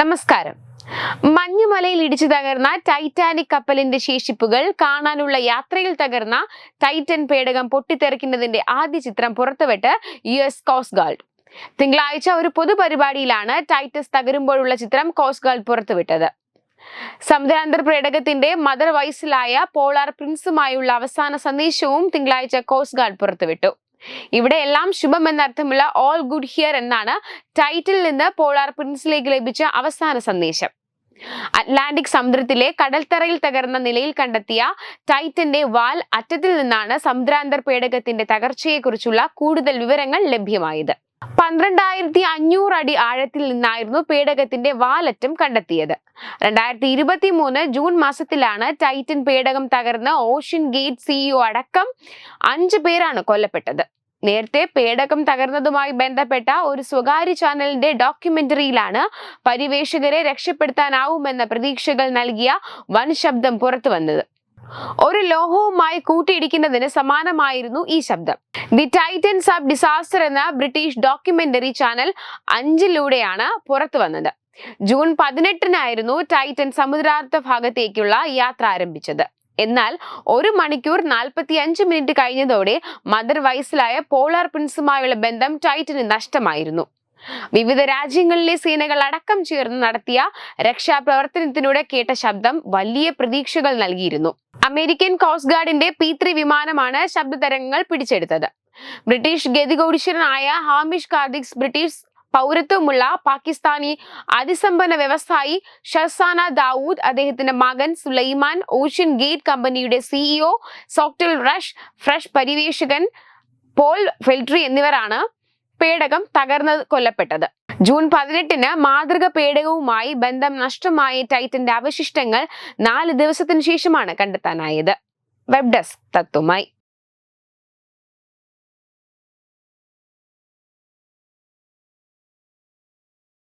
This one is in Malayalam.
നമസ്കാരം. മഞ്ഞുമലയിൽ ഇടിച്ചു തകർന്ന ടൈറ്റാനിക് കപ്പലിന്റെ ശേഷിപ്പുകൾ കാണാനുള്ള യാത്രയിൽ തകർന്ന ടൈറ്റൻ പേടകം പൊട്ടിത്തെറിക്കുന്നതിന്റെ ആദ്യ ചിത്രം പുറത്തുവിട്ട് യു എസ് കോസ്റ്റ് ഗാർഡ് തിങ്കളാഴ്ച ഒരു പൊതുപരിപാടിയിലാണ് ടൈറ്റസ് തകരുമ്പോഴുള്ള ചിത്രം കോസ്റ്റ് ഗാർഡ് പുറത്തുവിട്ടത്. സമുദ്രാന്തർ പേടകത്തിന്റെ മദർ വൈസിലായ പോളാർ പ്രിൻസുമായുള്ള അവസാന സന്ദേശവും തിങ്കളാഴ്ച കോസ്റ്റ് ഗാർഡ് പുറത്തുവിട്ടു. ഇവിടെ എല്ലാം ശുഭം എന്നർത്ഥമുള്ള ഓൾ ഗുഡ് ഹിയർ എന്നാണ് ടൈറ്റിൽ നിന്ന് പോളാർ പ്രിൻസിലേക്ക് ലഭിച്ച അവസാന സന്ദേശം. അറ്റ്ലാന്റിക് സമുദ്രത്തിലെ കടൽത്തറയിൽ തകർന്ന നിലയിൽ കണ്ടെത്തിയ ടൈറ്റന്റെ വാൽ അറ്റത്തിൽ നിന്നാണ് സമുദ്രാന്തർ പേടകത്തിന്റെ തകർച്ചയെക്കുറിച്ചുള്ള കൂടുതൽ വിവരങ്ങൾ ലഭ്യമായത്. പന്ത്രണ്ടായിരത്തി അഞ്ഞൂറ് അടി ആഴത്തിൽ നിന്നായിരുന്നു പേടകത്തിന്റെ വാലറ്റം കണ്ടെത്തിയത്. രണ്ടായിരത്തി ഇരുപത്തി മൂന്ന് ജൂൺ മാസത്തിലാണ് ടൈറ്റൻ പേടകം തകർന്ന് ഓഷ്യൻ ഗേറ്റ് സിഇഒ അടക്കം അഞ്ചു പേരാണ് കൊല്ലപ്പെട്ടത്. നേരത്തെ പേടകം തകർന്നതുമായി ബന്ധപ്പെട്ട ഒരു സ്വകാര്യ ചാനലിന്റെ ഡോക്യുമെന്ററിയിലാണ് പരിവേഷകരെ രക്ഷപ്പെടുത്താനാവുമെന്ന പ്രതീക്ഷകൾ നൽകിയ വൻ ശബ്ദം പുറത്തു വന്നത് ഒരു ലോഹവുമായി കൂട്ടിയിടിക്കുന്നതിന് സമാനമായിരുന്നു ഈ ശബ്ദം. ദി ടൈറ്റൻസ് ഓഫ് ഡിസാസ്റ്റർ എന്ന ബ്രിട്ടീഷ് ഡോക്യുമെന്ററി ചാനൽ അഞ്ചിലൂടെയാണ് പുറത്തു വന്നത്. ജൂൺ പതിനെട്ടിനായിരുന്നു ടൈറ്റൻ സമുദ്രാർത്ഥ ഭാഗത്തേക്കുള്ള യാത്ര ആരംഭിച്ചത്. എന്നാൽ ഒരു മണിക്കൂർ നാൽപ്പത്തി അഞ്ച് മിനിറ്റ് കഴിഞ്ഞതോടെ മദർ വൈസിലായ പോളാർ പ്രിൻസുമായുള്ള ബന്ധം ടൈറ്റന് നഷ്ടമായിരുന്നു. വിവിധ രാജ്യങ്ങളിലെ സേനകൾ അടക്കം ചേർന്ന് നടത്തിയ രക്ഷാപ്രവർത്തനത്തിലൂടെ കേട്ട ശബ്ദം വലിയ പ്രതീക്ഷകൾ നൽകിയിരുന്നു. അമേരിക്കൻ കോസ്റ്റ് ഗാർഡിന്റെ പി ത്രീ വിമാനമാണ് ശബ്ദതരംഗങ്ങൾ പിടിച്ചെടുത്തത്. ബ്രിട്ടീഷ് ഗതികോടിശ്വരനായ ഹാമിഷ് കാർദിക്സ് ബ്രിട്ടീഷ് പൗരത്വമുള്ള പാകിസ്ഥാനി അതിസമ്പന്ന വ്യവസായി ഷർസാന ദാവൂദ് അദ്ദേഹത്തിന്റെ മകൻ സുലൈമാൻ ഓഷ്യൻ ഗേറ്റ് കമ്പനിയുടെ സിഇഒ സോക്ടൽ റഷ് ഫ്രഷ് പരിവേഷകൻ പോൾ ഫെൽട്രി എന്നിവരാണ് പേടകം തകർന്ന് കൊല്ലപ്പെട്ടത്. ജൂൺ പതിനെട്ടിന് മാതൃക പേടകവുമായി ബന്ധം നഷ്ടമായ ടൈറ്റന്റെ അവശിഷ്ടങ്ങൾ നാല് ദിവസത്തിനു ശേഷമാണ് കണ്ടെത്താനായത്. Web desk തത്വമായി.